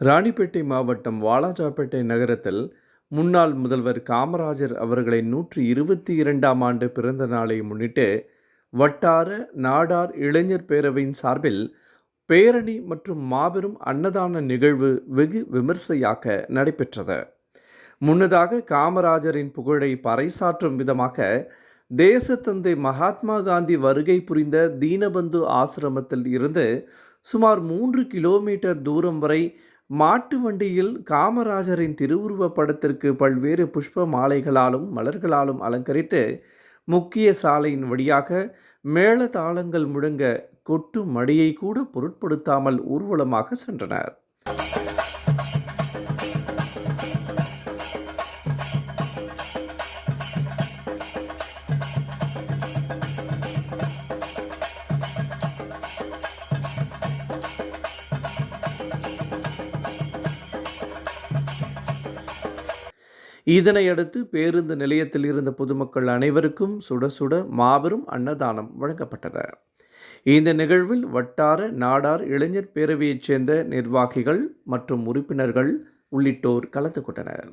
ராணிப்பேட்டை மாவட்டம் வாலாஜாப்பேட்டை நகரத்தில் முன்னாள் முதல்வர் காமராஜர் அவர்களை நூற்றி இருபத்தி இரண்டாம் ஆண்டு பிறந்த நாளை முன்னிட்டு வட்டார நாடார் இளைஞர் பேரவையின் சார்பில் பேரணி மற்றும் மாபெரும் அன்னதான நிகழ்வு வெகு விமர்சையாக நடைபெற்றது. முன்னதாக காமராஜரின் புகழை பறைசாற்றும் விதமாக தேசத்தந்தை மகாத்மா காந்தி வருகை புரிந்த தீனபந்து ஆசிரமத்தில் இருந்து சுமார் மூன்று கிலோமீட்டர் தூரம் வரை மாட்டு வண்டியில் காமராஜரின் திருவுருவப் படத்திற்கு பல்வேறு புஷ்ப மாலைகளாலும் மலர்களாலும் அலங்கரித்து முக்கிய சாலையின் வழியாக மேள தாளங்கள் முழங்க கொட்டு மடியை கூட பொருட்படுத்தாமல் ஊர்வலமாக சென்றனர். இதனையடுத்து பேருந்து நிலையத்தில் இருந்த பொதுமக்கள் அனைவருக்கும் சுட சுட மாபெரும் அன்னதானம் வழங்கப்பட்டது. இந்த நிகழ்வில் வட்டார நாடார் இளைஞர் பேரவையைச் சேர்ந்த நிர்வாகிகள் மற்றும் உறுப்பினர்கள் உள்ளிட்டோர் கலந்து கொண்டனர்.